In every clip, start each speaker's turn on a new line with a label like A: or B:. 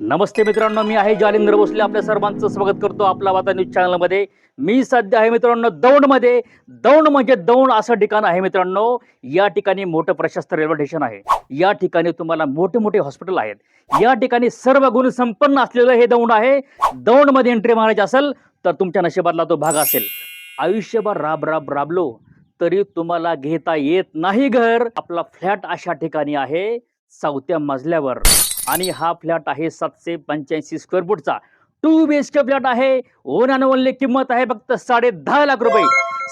A: नमस्ते मित्रांनो मी आहे जालिंद्र भोसले. आपल्या सर्वांचं स्वागत करतो आपला वाता न्यूज चॅनलमध्ये. मी सध्या आहे मित्रांनो दौंडमध्ये. दौंड म्हणजे दौंड असं ठिकाण आहे मित्रांनो. या ठिकाणी मोठं प्रशस्त रेल्वे स्टेशन आहे. या ठिकाणी तुम्हाला मोठे मोठे हॉस्पिटल आहेत. या ठिकाणी सर्व गुण संपन्न असलेलं हे दौंड आहे. दौंडमध्ये एंट्री मारायची असेल तर तुमच्या नशिबातला तो भाग असेल. आयुष्यभर राब राब राबलो तरी तुम्हाला घेता येत नाही घर. आपला फ्लॅट अशा ठिकाणी आहे चौथ्या मजल्यावर. आणि हा फ्लॅट आहे सातशे पंच्याऐंशी square फूटचा. Two B H K flat आहे. ओन अँड ओनली किंमत आहे फक्त साडे दहा लाख रुपये.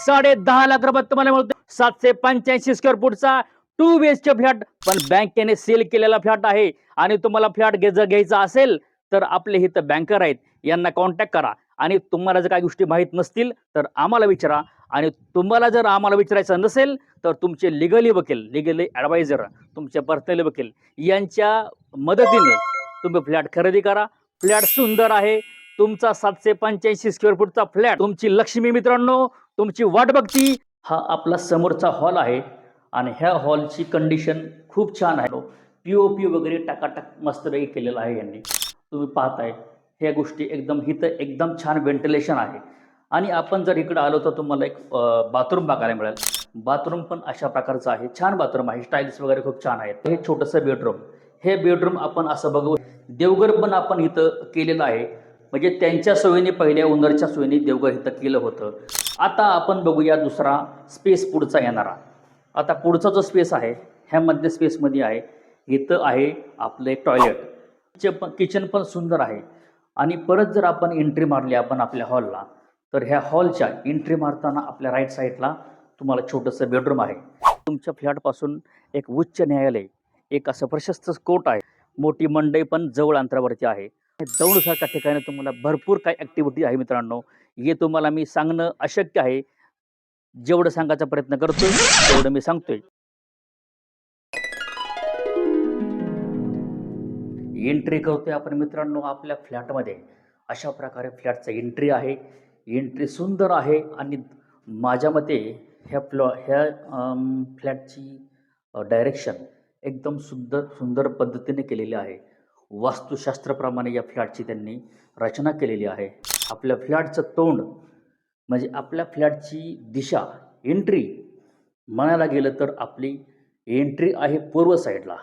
A: साडे दहा लाख रुपयात तुम्हाला मिळतो. सातशे पंच्याऐंशी square फूटचा two B H K flat. पण बँकेने सेल केलेला फ्लॅट आहे. आणि तुम्हाला फ्लॅट जर घ्यायचा असेल तर आपले इथं बँकर आहेत. यांना कॉन्टॅक्ट करा. आणि तुम्हाला जर काही गोष्टी माहीत नसतील तर आम्हाला विचारा. आणि तुम्हाला जर आम्हाला विचारायचं नसेल तर तुमचे लिगली वकील लिगली ॲडवायझर तुमचे पर्सनली वकील यांच्या मदतीने तुम्ही फ्लॅट खरेदी करा. फ्लॅट सुंदर आहे. तुमचा सातशे पंच्याऐंशी स्क्वेअर फूटचा फ्लॅट तुमची लक्ष्मी मित्रांनो तुमची वाट बघती. हा आपला समोरचा हॉल आहे आणि ह्या हॉलची कंडिशन खूप छान आहे. पी ओ पी वगैरे टाकाटाक मस्तपैकी केलेलं आहे यांनी. तुम्ही पाहताय ह्या गोष्टी एकदम इथं एकदम छान व्हेंटिलेशन आहे. आणि आपण जर इकडं आलो तर तुम्हाला एक बाथरूम बघायला मिळेल. बाथरूम पण अशा प्रकारचं आहे. छान बाथरूम आहे. स्टाईल्स वगैरे खूप छान आहेत. हे छोटंसं बेडरूम. हे बेडरूम आपण असं बघू देवघर पण आपण इथं केलेलं आहे. म्हणजे त्यांच्या सोयीने पहिल्या ओनरच्या सोयीने देवघर इथं केलं होतं. आता आपण बघूया दुसरा स्पेस पुढचा येणारा. आता पुढचा जो स्पेस आहे ह्यामध्ये स्पेसमध्ये आहे. इथं आहे आपलं एक टॉयलेट. किचन पण किचन पण सुंदर आहे. आणि परत जर आपण एंट्री मारली आपण आपल्या हॉलला तर ह्या हॉलच्या एंट्री मारताना आपल्या राईट साईडला तुम्हाला छोटंसं बेडरूम आहे. तुमच्या फ्लॅटपासून एक उच्च न्यायालय एक असं प्रशस्त कोर्ट आहे. मोठी मंडई पण जवळ अंतरावरती आहे. दौडसारख्या ठिकाणी तुम्हाला भरपूर काही ॲक्टिव्हिटी आहे मित्रांनो. हे तुम्हाला मी सांगणं अशक्य आहे. जेवढं सांगायचा प्रयत्न करतोय तेवढं मी सांगतोय. एंट्री करतोय आपण मित्रांनो आपल्या फ्लॅटमध्ये अशा प्रकारे फ्लॅटचं एंट्री आहे. एंट्री सुंदर आहे आणि माझ्या मते ह्या फ्लॉ ह्या फ्लॅटची डायरेक्शन एकदम सुंदर सुंदर पद्धतीने केलेली आहे. वास्तुशास्त्राप्रमाणे या फ्लॅटची त्यांनी रचना केलेली आहे. आपल्या फ्लॅटचं तोंड म्हणजे आपल्या फ्लॅटची दिशा एंट्री म्हणायला गेलं तर आपली एंट्री आहे पूर्व साईडला.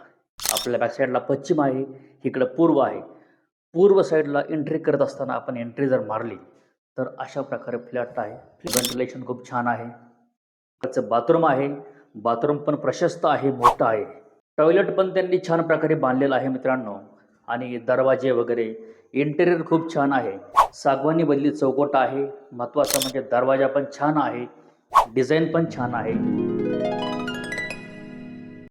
A: आपल्या बॅक साईडला पश्चिम आहे इकडं पूर्व आहे. पूर्व साईडला एंट्री करत असताना आपण एंट्री जर मारली तर अशा प्रकारे फ्लॅट आहे. व्हेंटिलेशन खूप छान आहे. त्याचं बाथरूम आहे. बाथरूम पण प्रशस्त आहे मोठं आहे. टॉयलेट पण त्यांनी छान प्रकारे बांधलेलं आहे मित्रांनो. आणि दरवाजे वगैरे इंटेरियर खूप छान आहे. सागवानी बदली चौकोट आहे. महत्त्वाचं म्हणजे दरवाजा पण छान आहे. डिझाईन पण छान आहे.